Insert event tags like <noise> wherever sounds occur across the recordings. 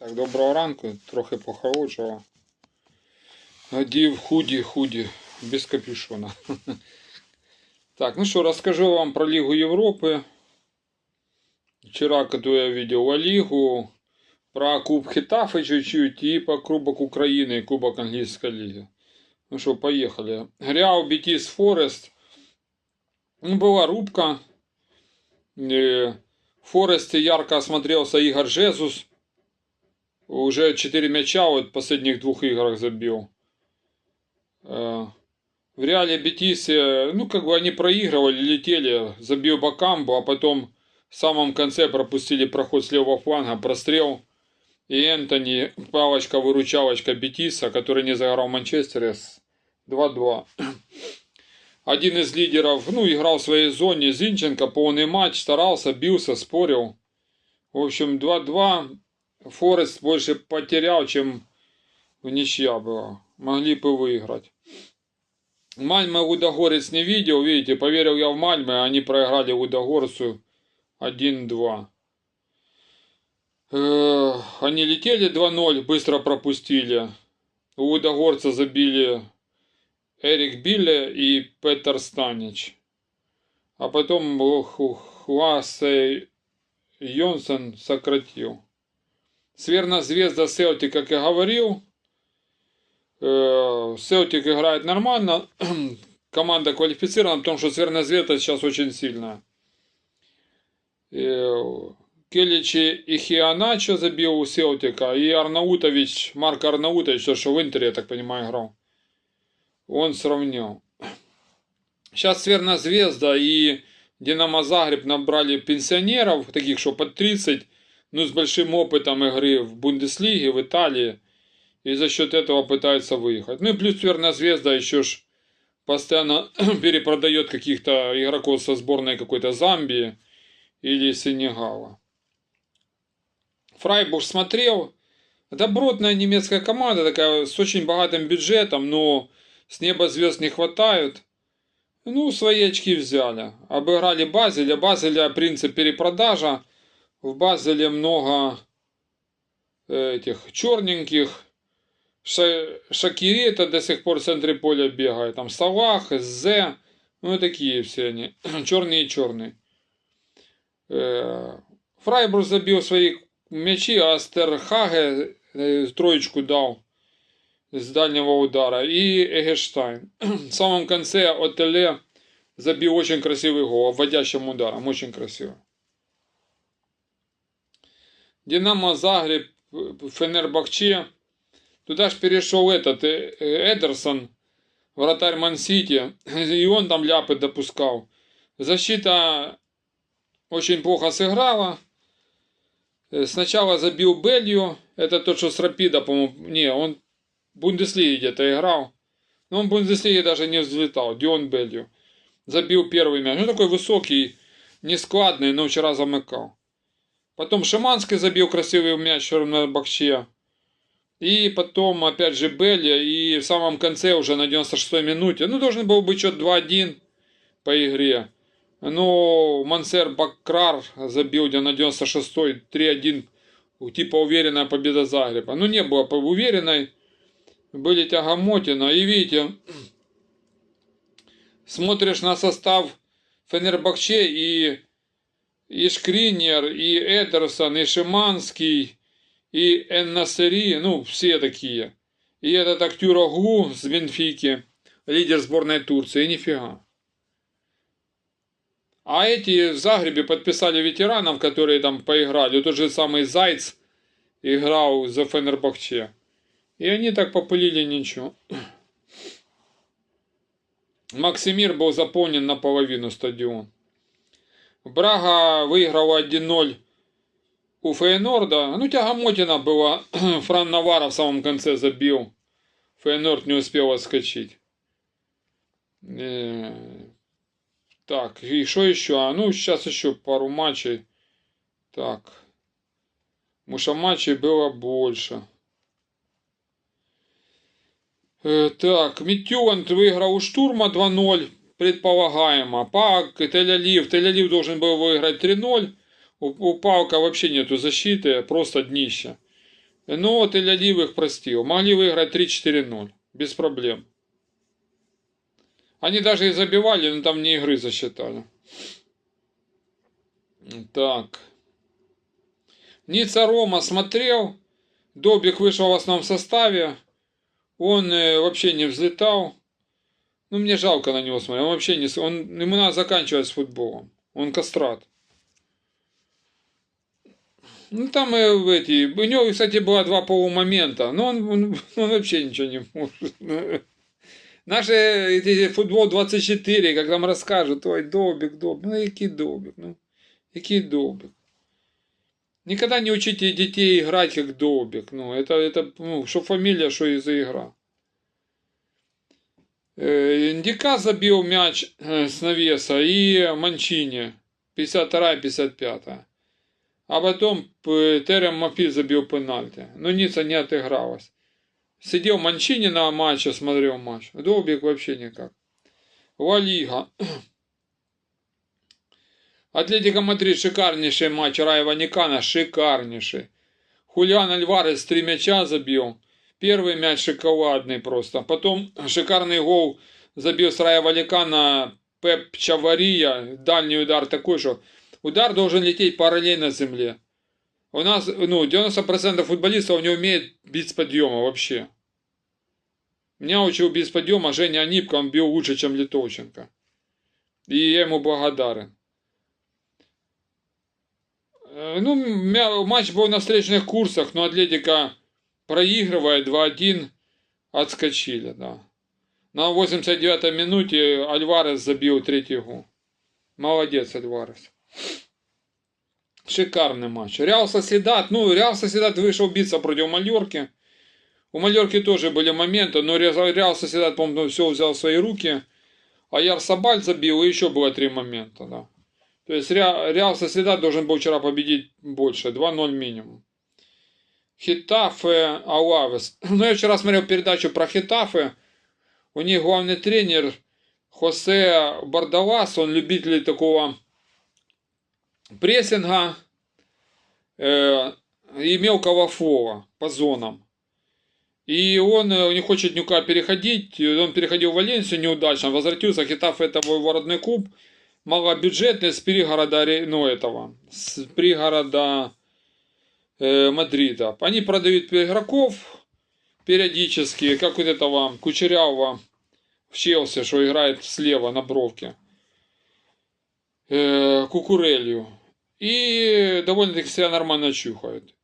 Так, доброго ранку, трохи похолоджував. Одів худі, худі, без капюшона. <laughs> Так, ну что, расскажу вам про Лигу Европы. Вчера, когда я видел Ла Лигу, про Куб Хитафы чуть-чуть и по Кубок Украины и Кубок Английской Лиги. Ну что, поехали. Реал Бетис Форест. Ну, была рубка. Э, В Форесте ярко осмотрелся Игорь Жезус. Уже 4 мяча вот в последних двух играх забил. Э, В Реале Бетисе, ну, как бы они проигрывали, летели, забил Бакамбу, а потом в самом конце пропустили проход с левого фланга, прострел. И Энтони, палочка-выручалочка Бетиса, который не заиграл в Манчестере, с 2-2. <clears throat> Один из лидеров, ну, играл в своей зоне, Зинченко, полный матч, старался, бился, спорил. В общем, 2-2. Форест больше потерял, чем в ничья была. Могли бы выиграть. Мальме Лудогорец не видел, видите, поверил я в Мальме, они проиграли Лудогорцу 1-2. Э, Они летели 2-0, быстро пропустили. У Лудогорца забили Эрик Билле и Петер Станич. А потом Ху- Хуасе Йонсен сократил. Сверна звезда Селтик, как я говорил. Э, Селтик играет нормально. <clears throat> Команда квалифицирована, потому что Сверна звезда сейчас очень сильная. Э, Келичи и Хианачо забил у Селтика. И Арнаутович, Марк Арнаутович, то, что в Интере, я так понимаю, играл. Он сравнял. Сейчас Сверна Звезда и Динамо Загреб набрали пенсионеров, таких, что под 30, ну, с большим опытом игры в Бундеслиге, в Италии. И за счет этого пытаются выехать. Ну и плюс Сверная Звезда еще ж постоянно <clears throat> перепродает каких-то игроков со сборной какой-то Замбии или Сенегала. Фрайбург смотрел. Добротная немецкая команда, такая с очень богатым бюджетом, но с неба звезд не хватает. Ну, свои очки взяли. Обыграли Базеля. Базеля принцип перепродажа. В Базеле много этих черненьких. Ша- Шакири это до сих пор в центре поля бегает. Там Салах, Зе. Ну, такие все они. <clears throat> Черные и черные. Э, Фрайбург забил свои мячи, а Стерхаге э, троечку дал с дальнего удара. И Эгештайн. <clears throat> В самом конце Отеле забил очень красивый гол, обводящим ударом. Очень красиво. Динамо Загреб, Фенербахче. Туда ж перешел этот э, Эдерсон, вратарь Ман-Сити. <clears throat> И он там ляпы допускал. Защита очень плохо сыграла. Э, Сначала забил Белью. Это тот, что с Рапида, по-моему. Не, он в Бундеслиге где-то играл. Но он в Бундеслиге даже не взлетал. Дион Белью. Забил первый мяч. Ну, такой высокий, нескладный, но вчера замыкал. Потом Шиманский забил красивый мяч на Бахче. И потом, опять же, Белли. И в самом конце, уже на 96-й минуте, ну, должен был быть счет 2-1 по игре. Но Мансер Бакрар забил где на 96-й 3-1. Типа уверенная победа Загреба. Ну, не было уверенной. Были тягомотина. И видите, смотришь на состав Фенербахче и, и Шкринер, и Эдерсон, и Шиманский, и Эннасери, ну, все такие. И этот актер Оглу с Бенфики, лидер сборной Турции, нифига. А эти в Загребе подписали ветеранов, которые там поиграли. Тот же самый Зайц играл за Фенербахче. И они так попылили ничего. Максимир был заполнен наполовину стадион. Брага выиграла 1-0 у Фейнорда. Ну, тягомотина была. <clears throat> Фран Навара в самом конце забил. Фейнорд не успел отскочить. Так, и что еще? А, ну, сейчас еще пару матчей. Так. Что матчей было больше. Так, Митюант выиграл у Штурма 2-0, предполагаемо. Пак, Тель-Алив. Тель-Алив должен был выиграть 3-0. У, у Палка вообще нету защиты, просто днище. Ну вот и Лядив их простил. Могли выиграть 3-4-0. Без проблем. Они даже и забивали, но там не игры засчитали. Так. Ницца Рома смотрел. Добик вышел в основном составе. Он э, вообще не взлетал. Ну, мне жалко на него смотреть. Он вообще не... Он, ему надо заканчивать с футболом. Он кастрат. Ну, там э, эти... У него, кстати, было два полумомента. Но он, он, <laughs> он вообще ничего не может. <laughs> Наши эти, футбол 24, как нам расскажут, ой, Добик, Добик. Ну, який Добик? Ну, який Добик? Никогда не учите детей играть как Добик. Ну, это, это ну, что фамилия, что и за игра. Индика забил мяч с навеса и Манчини 52-55. А потом Терем Мафи забил пенальти. Но Ницца не отыгралась. Сидел Манчини на матче, смотрел матч. Добик вообще никак. Ла <clears throat> Атлетика Мадрид шикарнейший матч. Рая Ваникана шикарнейший. Хулиан Альварес три мяча забил. Первый мяч шоколадный просто. Потом шикарный гол забил с Рая Валикана Пеп Чавария. Дальний удар такой, что удар должен лететь параллельно земле. У нас, ну, 90% футболистов не умеет бить с подъема вообще. Меня учил с подъема Женя Анипко, он бил лучше, чем Литовченко. И я ему благодарен. Э, ну, матч был на встречных курсах, но Атлетика проигрывая 2-1, отскочили, да. На 89-й минуте Альварес забил третий гол. Молодец, Альварес. Шикарный матч. Реал Соседат. Ну, Реал Соседат вышел биться против Мальорки. У Мальорки тоже были моменты, но Реал Соседат, по-моему, все взял в свои руки. А Яр Сабаль забил, и еще было три момента, да. То есть Реал Соседат должен был вчера победить больше, 2-0 минимум. Хитафе Алавес. Ну, я вчера смотрел передачу про Хитафе. У них главный тренер Хосе Бардалас, он любитель такого прессинга э, и мелкого фола по зонам. И он э, не хочет никуда переходить. Он переходил в Валенсию неудачно, возвратился. Хитаф это его родной клуб. Малобюджетный с пригорода, ну, этого, с пригорода Мадрида. Они продают игроков периодически, как вот этого Кучерявого в Челси, что играет слева на бровке. Э, Кукурелью. И довольно-таки себя нормально чухают.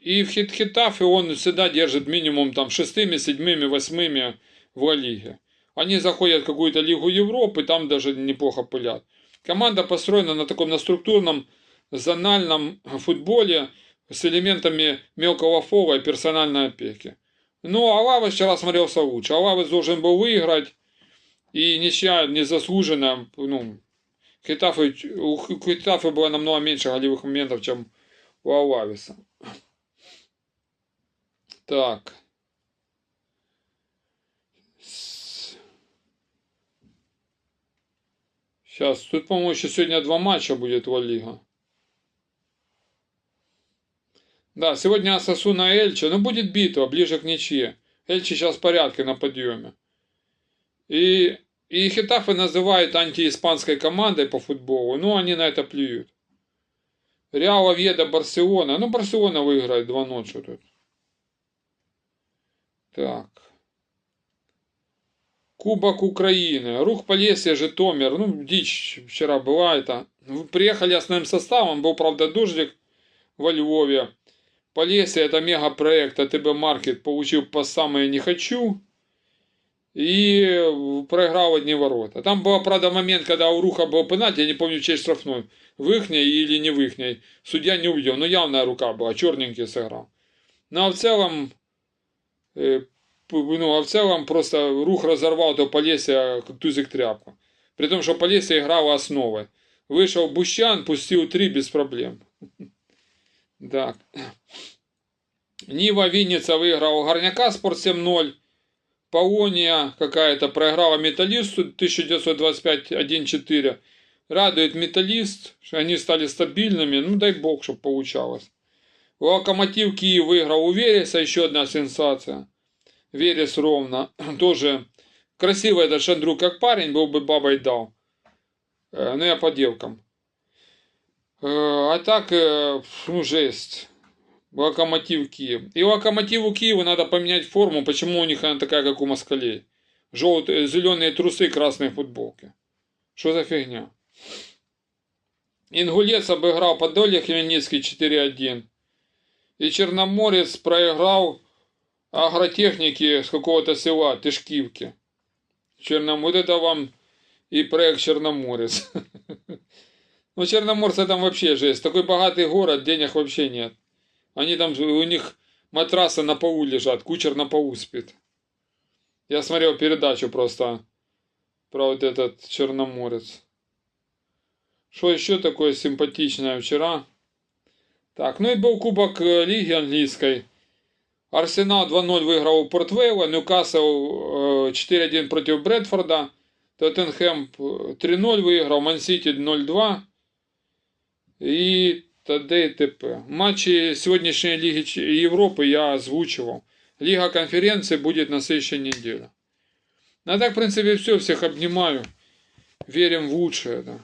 И в хит Хитафе он всегда держит минимум там шестыми, седьмыми, восьмыми в Лиге. Они заходят в какую-то Лигу Европы, там даже неплохо пылят. Команда построена на таком на структурном зональном футболе, с элементами мелкого фола и персональной опеки. Но Алавес вчера смотрелся лучше. Алавес должен был выиграть. И ничья незаслуженно, ну, Хитафы, у Хитафы было намного меньше голевых моментов, чем у Алавеса. Так. Сейчас, тут, по-моему, еще сегодня два матча будет в Лига. Да, сегодня Асасуна Эльче. Ну, будет битва, ближе к ничье. Эльче сейчас в порядке на подъеме. И, и Хитафы называют антииспанской командой по футболу. Ну, они на это плюют. Реал Овьеда Барселона. Ну, Барселона выиграет 2-0, что тут. Так. Кубок Украины. Рух Полесье, Житомир. Ну, дичь вчера была это. Приехали основным составом. Был, правда, дождик во Львове. Полесье это мегапроект АТБ Маркет получил по самое не хочу. И проиграл одни ворота. Там был, правда, момент, когда у Руха был пенальти, я не помню, чей штрафной. В ихней или не в ихней. Судья не увидел, но явная рука была, черненький сыграл. Ну а в целом, э, ну а в целом просто Рух разорвал то Полесье тузик тряпку. При том, что Полесье играла основой. Вышел Бущан, пустил три без проблем. <laughs> Так. Нива Винница выиграл Горняка Спорт 7-0. Паония какая-то проиграла Металлисту 1925 1-4. Радует Металлист, что они стали стабильными. Ну дай бог, чтобы получалось. Локомотив Киев выиграл у Вереса, еще одна сенсация. Верес ровно. <clears throat> Тоже красивый этот Шандрук как парень, был бы бабой дал. Э, Ну, я по девкам. Э, А так, э, ну, жесть. Локомотив Киев. И локомотиву Киева надо поменять форму. Почему у них она такая, как у москалей? Желтые, зеленые трусы, красные футболки. Что за фигня? Ингулец обыграл Подолье Хмельницкий 4-1. И Черноморец проиграл агротехники с какого-то села Тышкивки. Черном... Вот это вам и проект Черноморец. <laughs> Ну, Черноморцы там вообще жесть. Такой богатый город, денег вообще нет. Они там, у них матрасы на полу лежат, кучер на полу спит. Я смотрел передачу просто про вот этот Черноморец. Что еще такое симпатичное вчера? Так, ну и был Кубок э, Лиги Английской. Арсенал 2-0 выиграл у Портвейла, Ньюкасл э, 4-1 против Брэдфорда, Тоттенхэм э, 3-0 выиграл, Мансити 0-2 и т.д. и т.п. Матчи сегодняшней Лиги Ч- Европы я озвучивал. Лига конференции будет на следующей неделе. Ну, а так, в принципе, все. Всех обнимаю. Верим в лучшее. Да.